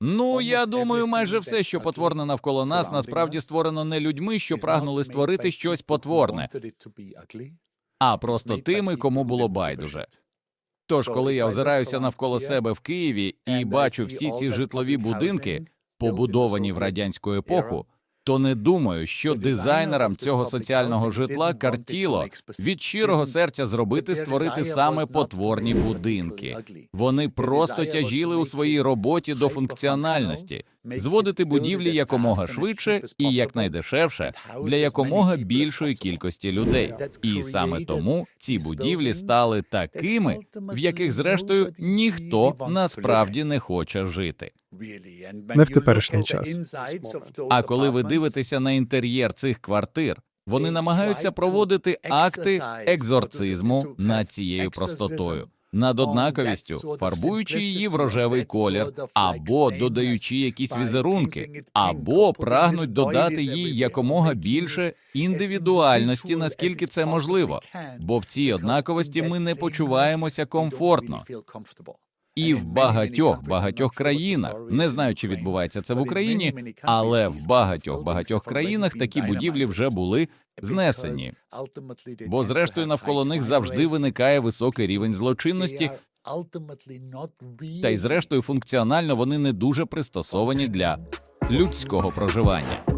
Ну, я думаю, майже все, що потворне навколо нас, насправді створено не людьми, що прагнули створити щось потворне, а просто тими, кому було байдуже. Тож, коли я озираюся навколо себе в Києві і бачу всі ці житлові будинки, побудовані в радянську епоху, то не думаю, що дизайнерам цього соціального житла картіло від щирого серця зробити створити саме потворні будинки. Вони просто тяжіли у своїй роботі до функціональності, зводити будівлі якомога швидше і якнайдешевше для якомога більшої кількості людей. І саме тому ці будівлі стали такими, в яких, зрештою, ніхто насправді не хоче жити. Не в теперішній час. А коли ви дивитеся на інтер'єр цих квартир, вони намагаються проводити акти екзорцизму над цією простотою, над однаковістю, фарбуючи її в рожевий колір, або додаючи якісь візерунки, або прагнуть додати їй якомога більше індивідуальності, наскільки це можливо. Бо в цій однаковості ми не почуваємося комфортно. І в багатьох багатьох країнах не знаю, чи відбувається це в Україні, але в багатьох багатьох країнах такі будівлі вже були знесені. Бо зрештою навколо них завжди виникає високий рівень злочинності, та й зрештою функціонально вони не дуже пристосовані для людського проживання.